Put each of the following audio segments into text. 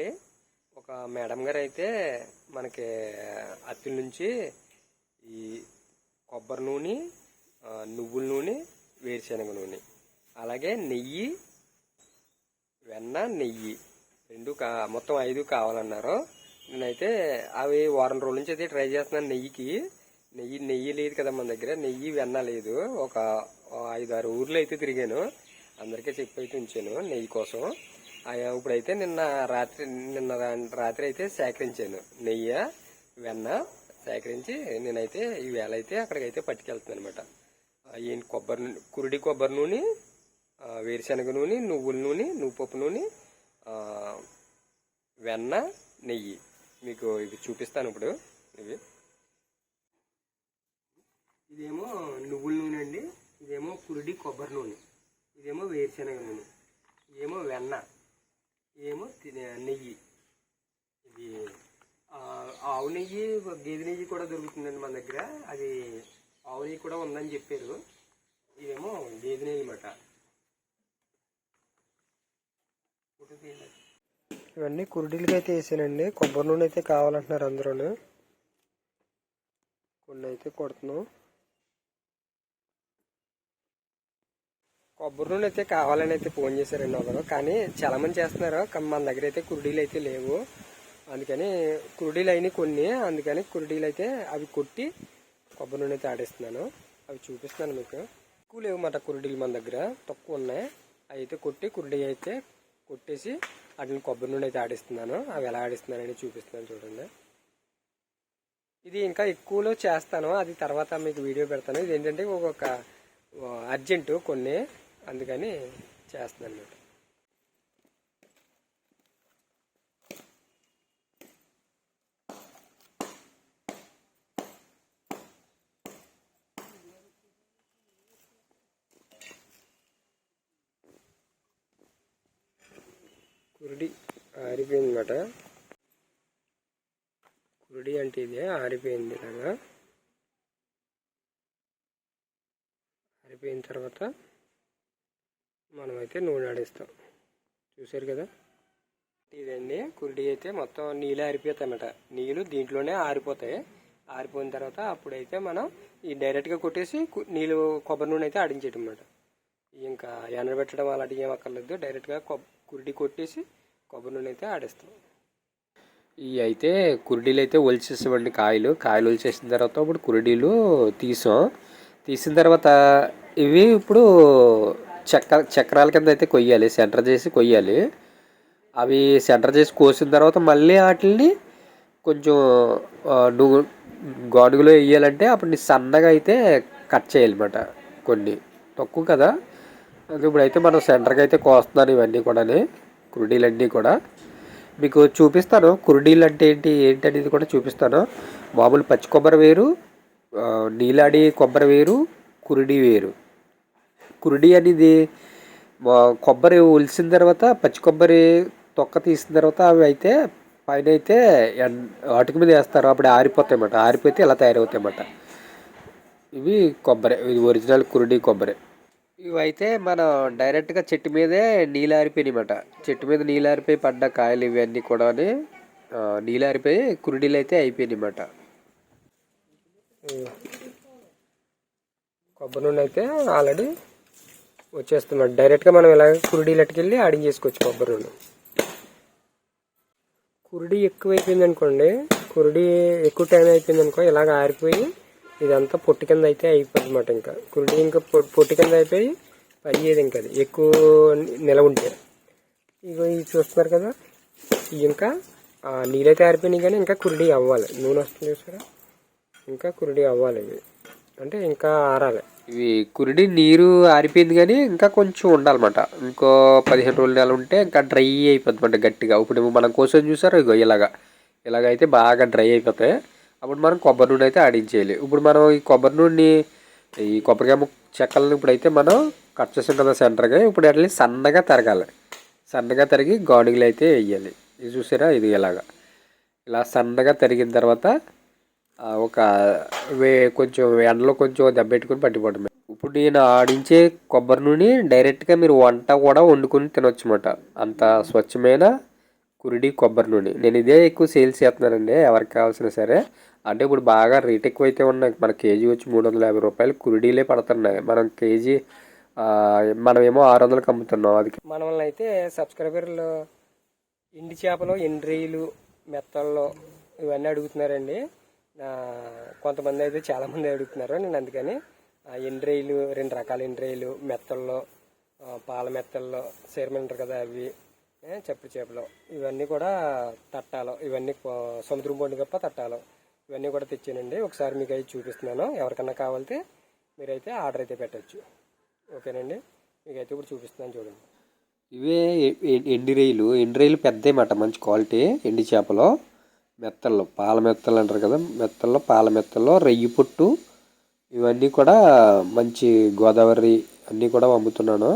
అండి. ఒక మేడం గారు అయితే మనకి అత్తుల నుంచి ఈ కొబ్బరి నూనె నువ్వుల నూనె వేరుశనగ నూనె. అలాగే నెయ్యి వెన్న నెయ్యి. రెండు కా మొత్తం ఐదు కావాలన్నారు. నేనైతే అవి వారం రోజుల నుంచి అయితే ట్రై చేస్తున్నాను నెయ్యికి. నెయ్యి నెయ్యి లేదు కదా మన దగ్గర. నెయ్యి వెన్న లేదు. ఒక ఐదు ఆరు ఊర్లో అయితే తిరిగాను. అందరికీ చెప్పి అయితే ఉంచాను నెయ్యి కోసం. ఇప్పుడైతే నిన్న రాత్రి నిన్న రాత్రి అయితే సేకరించాను. నెయ్యి వెన్న సేకరించి నేనైతే ఈ వేళ అయితే అక్కడికైతే పట్టుకెళ్తున్నాను అనమాట ఈయన కొబ్బరి నూనె కురుడి కొబ్బరి నూనె వేరుశనగ నూనె నువ్వుల నూనె నువ్వుపప్పు నూనె వెన్న నెయ్యి. మీకు ఇవి చూపిస్తాను ఇప్పుడు. ఇవి. ఇదేమో నువ్వుల నూనె అండి. ఇదేమో కురుడి కొబ్బరి నూనె. ఇదేమో వేరుశనగ నూనె. ఇదేమో వెన్న. ఏమో తినే- నెయ్యి. ఇది ఆవు నెయ్యి గేదె నెయ్యి కూడా దొరుకుతుందండి మన దగ్గర. అది ఆవు నెయ్యి కూడా ఉందని చెప్పారు. ఇదేమో గేదె నెయ్యి అన్నమాట. ఇవన్నీ కుర్డీలకి అయితే వేసానండి. కొబ్బరి నూనె అయితే కావాలంటున్నారు అందరూ కొన్ని అయితే కొడుతున్నాం. కొబ్బరి నూనె అయితే కావాలని అయితే ఫోన్ చేశారండి ఒకరు కానీ చలమని చేస్తున్నారు. కానీ మన దగ్గర అయితే కుర్డీలు అయితే లేవు. అందుకని కుర్డీలు అయినాయి కొన్ని. అందుకని కుర్డీలు అయితే అవి కొట్టి కొబ్బరి నూనె అయితే ఆడిస్తున్నాను. అవి చూపిస్తున్నాను మీకు. ఎక్కువ లేవు మాట కుర్డీలు మన దగ్గర. తక్కువ ఉన్నాయి. అవి అయితే కొట్టి కురుడీ అయితే కొట్టేసి వాటిని కొబ్బరి నూనె అయితే ఆడిస్తున్నాను. అవి ఎలా ఆడిస్తున్నానని చూపిస్తున్నాను చూడండి. ఇది ఇంకా ఎక్కువలో చేస్తాను. అది తర్వాత మీకు వీడియో పెడతాను. ఇది ఏంటంటే ఒక అర్జెంటు కొన్ని. అందుకని చేస్తున్నాను అనమాట కురుడి ఆరిపోయిందన్నమాట. కురుడి అంటే ఇది ఆరిపోయింది ఇలాగా. ఆరిపోయిన తర్వాత మనమైతే నూనె ఆడిస్తాం. చూసారు కదా? ఇదండి కురుడి అయితే మొత్తం నీళ్ళు ఆరిపోతాయన్నమాట. నీళ్ళు దీంట్లోనే ఆరిపోతాయి. ఆరిపోయిన తర్వాత అప్పుడైతే మనం ఈ డైరెక్ట్గా కొట్టేసి కు- నీళ్ళు కొబ్బరి నూనె అయితే ఆడించేయటం అన్నమాట ఇంకా ఎండబెట్టడం అలాంటివి ఏం అక్కర్లేదు. డైరెక్ట్గా కొబ్ కురుడి కొట్టేసి కొబ్బరి నూనె అయితే ఆడేస్తాం. ఈ అయితే కుర్డీలు అయితే ఒలిచేసేవాడిని కాయలు. కాయలు ఒలిచేసిన తర్వాత ఇప్పుడు కురిడీలు తీసాం. తీసిన తర్వాత ఇవి ఇప్పుడు చక్ర చక్రాల కింద అయితే కొయ్యాలి సెంటర్ చేసి కొయ్యాలి. అవి సెంటర్ చేసి కోసిన తర్వాత మళ్ళీ వాటిని కొంచెం నువ్వు గాడుగులో వేయాలంటే అప్పుడు నీ సన్నగా అయితే కట్ చేయాలన్నమాట కొన్ని. తక్కువ కదా. అది ఇప్పుడైతే మనం సెంటర్కి అయితే కోస్తున్నాను ఇవన్నీ కూడా కురుడీలన్నీ కూడా. మీకు చూపిస్తాను కురుడీలు అంటే ఏంటి ఏంటి అనేది కూడా చూపిస్తాను. మామూలు పచ్చి కొబ్బరి వేరు నీలాడి కొబ్బరి వేరు కురుడి వేరు. కురుడి అనేది కొబ్బరి ఒలిసిన తర్వాత పచ్చి కొబ్బరి తొక్క తీసిన తర్వాత అవి అయితే పైన అయితే ఎన్- మీద వేస్తారు. అప్పుడు ఆరిపోతాయి అన్నమాట ఆరిపోతే ఇలా తయారవుతాయి అన్నమాట ఇవి కొబ్బరి ఇది ఒరిజినల్ కురుడి కొబ్బరి. ఇవైతే మనం డైరెక్ట్గా చెట్టు మీదే నీలారిపోయినాయన్నమాట చెట్టు మీద నీళ్ళారిపోయి పడ్డ కాయలు ఇవన్నీ కూడా నీలారిపోయి కురుడీలు అయితే అయిపోయినాయి అన్నమాట. కొబ్బరి నూనె అయితే ఆల్రెడీ వచ్చేస్తున్నాడు డైరెక్ట్గా మనం ఇలా కురుడీలకి వెళ్ళి ఆడించేసుకోవచ్చు కొబ్బరి నూనె. కురుడి ఎక్కువ అయిపోయింది అనుకోండి కురుడి ఎక్కువ టైం అయిపోయింది అనుకో ఇలాగ ఆరిపోయి ఇదంతా పొట్టి కింద అయితే అయిపోద్ది అనమాట ఇంకా. కురుడి ఇంకా పొట్టి కింద అయిపోయి అయ్యేది ఇంకా అది. ఎక్కువ నిల ఉంటే. ఇగో ఇవి చూస్తున్నారు కదా ఇంకా నీళ్ళైతే ఆరిపోయినాయి కానీ ఇంకా కురుడి అవ్వాలి. నూనె వస్తుంది చూసారా? ఇంకా కురుడి అవ్వాలి ఇవి. అంటే ఇంకా ఆరాలి. ఇవి కురిడి నీరు ఆరిపోయింది కానీ ఇంకా కొంచెం ఉండాలన్నమాట. ఇంకో పదిహేను రోజులు నెల ఉంటే ఇంకా డ్రై అయిపోద్ది అనమాట గట్టిగా. ఇప్పుడు మనం కోసం చూసారు ఇగో ఇలాగా. ఇలాగైతే బాగా డ్రై అయిపోతాయి. అప్పుడు మనం కొబ్బరి నూనె అయితే ఆడించేయాలి ఇప్పుడు మనం ఈ కొబ్బరి నూనె ఈ కొబ్బరికాయ చెక్కలను ఇప్పుడైతే మనం కట్ చేసాం కదా సెంటర్గా ఇప్పుడు అట్లా సన్నగా తరగాలి. సన్నగా తరిగి గాడుగులు అయితే వేయాలి. ఇది చూసారా? ఇది ఇలాగా. ఇలా సన్నగా తరిగిన తర్వాత ఒక వే కొంచెం ఎండలో కొంచెం దెబ్బెట్టుకుని పట్టిపోవడమే. ఇప్పుడు నేను ఆడించే కొబ్బరి నూనె డైరెక్ట్గా మీరు వంట కూడా వండుకొని తినొచ్చు అన్నమాట అంత స్వచ్ఛమైన కురిడి కొబ్బరి నూనె. నేను ఇదే ఎక్కువ సేల్స్ చేస్తున్నానండి ఎవరికి కావాల్సిన సరే. అంటే ఇప్పుడు బాగా రేట్ ఎక్కువ అయితే ఉన్నాయి. మన కేజీ వచ్చి మూడు వందల యాభై రూపాయలు కురిడీలే పడుతున్నాయి. మనం కేజీ మనమేమో ఆరు వందలకు అమ్ముతున్నాం అది మనల్ని అయితే సబ్స్క్రైబర్లు ఎండి చేపలు ఎండ్రీలు మెత్తల్లో ఇవన్నీ అడుగుతున్నారండి. కొంతమంది అయితే చాలామంది అడుగుతున్నారు నేను అందుకని ఆ, రెండు రకాల ఎండ్రీలు మెత్తల్లో పాల మెత్తల్లో చేరమంటారు కదా అవి చెప్పుడు చప్పటి చేపలు ఇవన్నీ కూడా తట్టాలు ఇవన్నీ సముద్రం బొండు గప్ప తట్టాలు ఇవన్నీ కూడా తెచ్చానండి. ఒకసారి మీకు అయితే చూపిస్తున్నాను. ఎవరికన్నా కావాలితే మీరైతే ఆర్డర్ అయితే పెట్టచ్చు. ఓకేనండి? మీకైతే ఇప్పుడు చూపిస్తున్నాను చూడండి. ఇవే ఎండి రొయ్యలు ఎండి రొయ్యలు పెద్దవి మాట మంచి క్వాలిటీ ఎండి చేపలు. మెత్తళ్ళు పాల మెత్తలు అంటారు కదా మెత్తల్లో పాల మెత్తల్లో రొయ్యి పుట్టు ఇవన్నీ కూడా మంచి గోదావరి అన్నీ కూడా అమ్ముతున్నాను.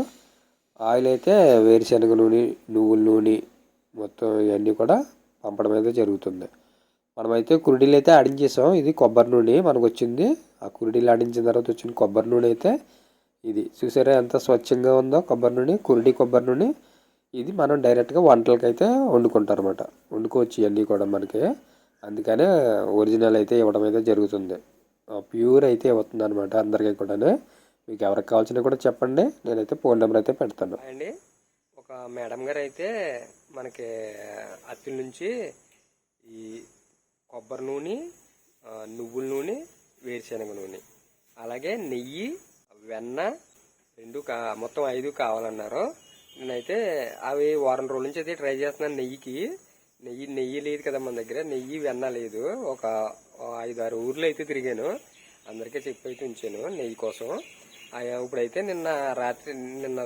ఆయిల్ అయితే వేరుశనగ నూనె నువ్వుల నూనె మొత్తం ఇవన్నీ కూడా పంపడం అయితే జరుగుతుంది. మనమైతే కురుడీలు అయితే ఆడించేసాం. ఇది కొబ్బరి నూనె మనకు వచ్చింది ఆ కురిడీలు ఆడించిన తర్వాత వచ్చిన కొబ్బరి నూనె అయితే ఇది. చూసారా ఎంత స్వచ్ఛంగా ఉందో కొబ్బరి నూనె కురుడి కొబ్బరి నూనె. ఇది మనం డైరెక్ట్గా వంటలకి అయితే వండుకుంటారు అనమాట వండుకోవచ్చు ఇవన్నీ కూడా మనకి. అందుకనే ఒరిజినల్ అయితే ఇవ్వడం అయితే జరుగుతుంది. ప్యూర్ అయితే ఇవ్వతుంది అనమాట అందరికీ కూడా మీకు ఎవరికి కావాల్సిన కూడా చెప్పండి. నేనైతే ఫోన్ నెంబర్ అయితే పెడతాను. అండి. ఒక మేడం గారు అయితే మనకి అత్తిల నుంచి ఈ కొబ్బరి నూనె నువ్వుల నూనె వేరుశనగ నూనె అలాగే నెయ్యి వెన్న రెండు కా మొత్తం ఐదు కావాలన్నారు. నేనైతే అవి వారం రోజుల నుంచి అయితే ట్రై చేస్తున్నాను నెయ్యికి. నెయ్యి నెయ్యి లేదు కదా మన దగ్గర. నెయ్యి వెన్న లేదు. ఒక ఐదు ఆరు ఊర్లు అయితే తిరిగాను. అందరికీ చెప్పి అయితే ఉంచాను నెయ్యి కోసం. ఇప్పుడైతే నిన్న రాత్రి నిన్న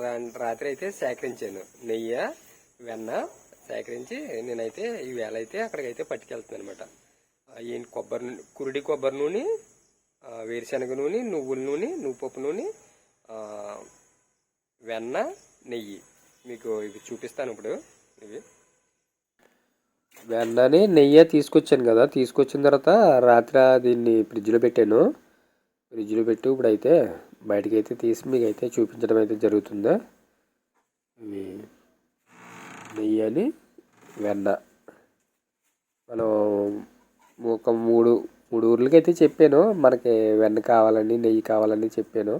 రాత్రి అయితే సేకరించాను. నెయ్యి వెన్న సేకరించి నేనైతే ఈ వేళ అయితే అక్కడికైతే పట్టుకెళ్తున్నాను అనమాట ఏంటి కొబ్బరి కురిడి కొబ్బరి నూనె వేరుశనగ నూనె నువ్వుల నూనె నువ్వు పప్పు నూనె వెన్న నెయ్యి. మీకు ఇవి చూపిస్తాను ఇప్పుడు. ఇవి. వెన్నని నెయ్యి తీసుకొచ్చాను కదా తీసుకొచ్చిన తర్వాత రాత్రి దీన్ని ఫ్రిడ్జ్లో పెట్టాను. ఫ్రిడ్జ్లో పెట్టి అయితే బయటకి అయితే తీసి మీకు అయితే చూపించడం అయితే జరుగుతుంది? ఇవి నెయ్యి అని వెన్న. మనం ఒక మూడు మూడు ఊర్లకి అయితే చెప్పాను మనకి వెన్న కావాలని నెయ్యి కావాలని చెప్పాను.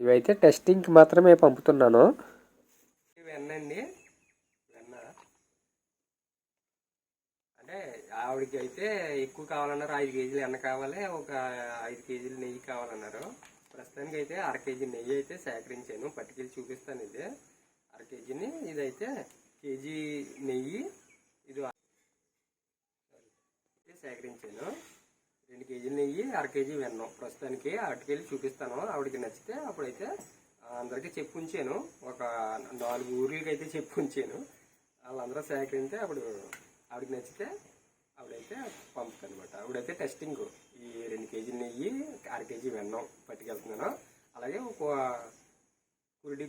ఇవైతే టెస్టింగ్కి మాత్రమే పంపుతున్నాను. అండి. వెన్న అంటే ఆవిడకి అయితే ఎక్కువ కావాలన్నారు ఐదు కేజీలు ఎన్న కావాలి ఒక ఐదు కేజీలు నెయ్యి కావాలన్నారు. ప్రస్తుతానికి అయితే అర కేజీ నెయ్యి అయితే సేకరించాను పట్టుకెళ్ళి చూపిస్తాను ఇది. అర కేజీని ఇదైతే కేజీ నెయ్యి ఇది అయితే సేకరించాను. రెండు కేజీలు నెయ్యి అర కేజీ వెన్నం. ప్రస్తుతానికి అటుకెళ్ళి చూపిస్తాను ఆవిడకి నచ్చితే అప్పుడైతే అందరికీ చెప్పు ఉంచాను ఒక నాలుగు ఊర్లకి అయితే చెప్పు ఉంచాను వాళ్ళందరూ సేకరిస్తే అప్పుడు ఆవిడకి నచ్చితే ఆవిడైతే పంపుతాను అనమాట ఆవిడైతే టెస్టింగ్ ఈ రెండు కేజీలు నెయ్యి అర కేజీ వెన్నం పట్టుకెళ్తున్నాను. అలాగే ఒక కురిడి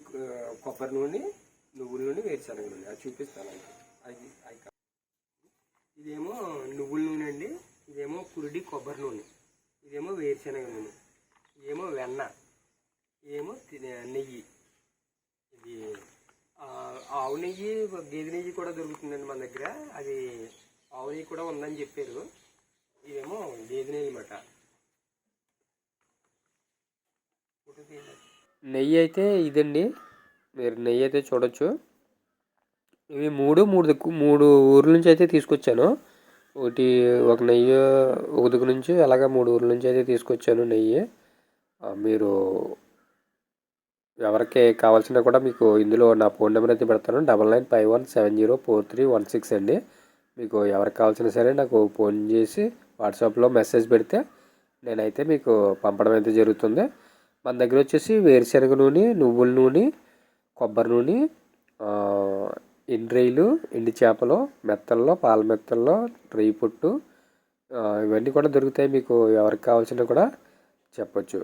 కొబ్బరి నూనె నువ్వుల నూనె వేరుశనగ నూనె. అది చూపిస్తాను అది అది కా- ఇదేమో నువ్వుల నూనె అండి. ఇదేమో కురిడి కొబ్బరి నూనె. ఇదేమో వేరుశనగ నూనె. ఇదేమో వెన్న. ఏమో తినే నెయ్యి. ఇది ఆవు నెయ్యి గేదె నెయ్యి కూడా దొరుకుతుందండి మన దగ్గర. అది ఆవు నెయ్యి కూడా ఉందని చెప్పారు. ఇదేమో గేదె నెయ్యి అన్నమాట. నెయ్యి అయితే ఇదండి. మీరు నెయ్యి అయితే చూడొచ్చు. ఇవి మూడు మూడు దిక్కు మూడు ఊర్ల నుంచి అయితే తీసుకొచ్చాను. ఒకటి ఒక నెయ్యి ఒక దిక్కు నుంచి అలాగా మూడు ఊర్ల నుంచి అయితే తీసుకొచ్చాను నెయ్యి. మీరు ఎవరికి కావాల్సిన కూడా మీకు ఇందులో నా ఫోన్ నెంబర్ అయితే పెడతాను. Double nine five one seven zero four three one six అండి. మీకు ఎవరికి కావాల్సిన సరే నాకు ఫోన్ చేసి వాట్సాప్లో మెసేజ్ పెడితే నేనైతే మీకు పంపడం అయితే జరుగుతుంది. మన దగ్గర వచ్చేసి వేరుశనగ నూనె నువ్వుల నూనె కొబ్బరి నూనె ఆ, ఎండి చేపలు మెత్తల్లో పాల మెత్తల్లో డ్రై పుట్టు ఇవన్నీ కూడా దొరుకుతాయి. మీకు ఎవరికి కావాల్సిన కూడా చెప్పచ్చు.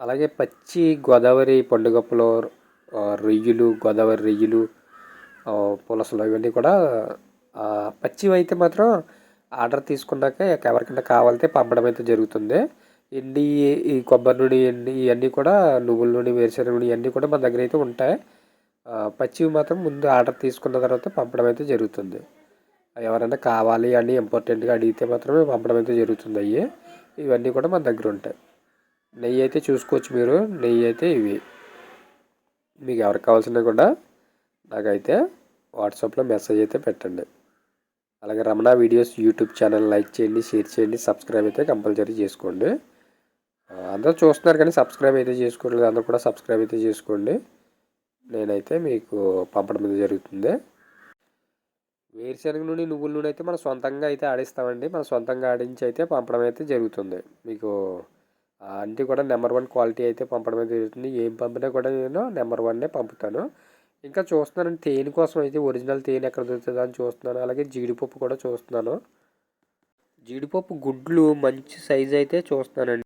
అలాగే పచ్చి గోదావరి పండుగప్పలో రొయ్యలు గోదావరి రొయ్యలు పులసలు ఇవన్నీ కూడా పచ్చివి అయితే మాత్రం ఆర్డర్ తీసుకున్నాక ఎవరికైనా కావాలంటే పంపడం అయితే జరుగుతుంది. ఎండి ఈ కొబ్బరి నూనె ఎండి ఇవన్నీ కూడా నువ్వుల నూనె వేరుశనగ నూనె ఇవన్నీ కూడా మన దగ్గర అయితే ఉంటాయి. పచ్చివి మాత్రం ముందు ఆర్డర్ తీసుకున్న తర్వాత పంపడం అయితే జరుగుతుంది. ఎవరైనా కావాలి అని ఇంపార్టెంట్గా అడిగితే మాత్రమే పంపడం అయితే జరుగుతుంది అయ్యి. ఇవన్నీ కూడా మన దగ్గర ఉంటాయి. నెయ్యి అయితే చూసుకోవచ్చు మీరు. నెయ్యి అయితే ఇవి. మీకు ఎవరికి కావాల్సినా కూడా నాకైతే వాట్సాప్లో మెసేజ్ అయితే పెట్టండి. అలాగే Ramana videos YouTube channel like చేయండి షేర్ చేయండి సబ్స్క్రైబ్ అయితే కంపల్సరీ చేసుకోండి. అందరూ చూస్తున్నారు కానీ సబ్స్క్రైబ్ అయితే చేసుకోవట్లేదు అందరూ కూడా సబ్స్క్రైబ్ అయితే చేసుకోండి. నేనైతే మీకు పంపడం అయితే జరుగుతుంది. వేరుశనగ నూనె నువ్వుల నూనె అయితే మనం సొంతంగా అయితే ఆడిస్తామండి. మనం సొంతంగా ఆడించి అయితే పంపడం అయితే జరుగుతుంది. మీకు అన్నీ కూడా నెంబర్ వన్ క్వాలిటీ అయితే పంపడం జరుగుతుంది. ఏం పంపినా కూడా నేను నెంబర్ వన్నే పంపుతాను. ఇంకా చూస్తున్నాను తేనె కోసం అయితే ఒరిజినల్ తేనె ఎక్కడ దొరుకుతుందో అని చూస్తున్నాను. అలాగే జీడిపప్పు కూడా చూస్తున్నాను. జీడిపప్పు గుడ్లు మంచి సైజ్ అయితే చూస్తున్నానండి.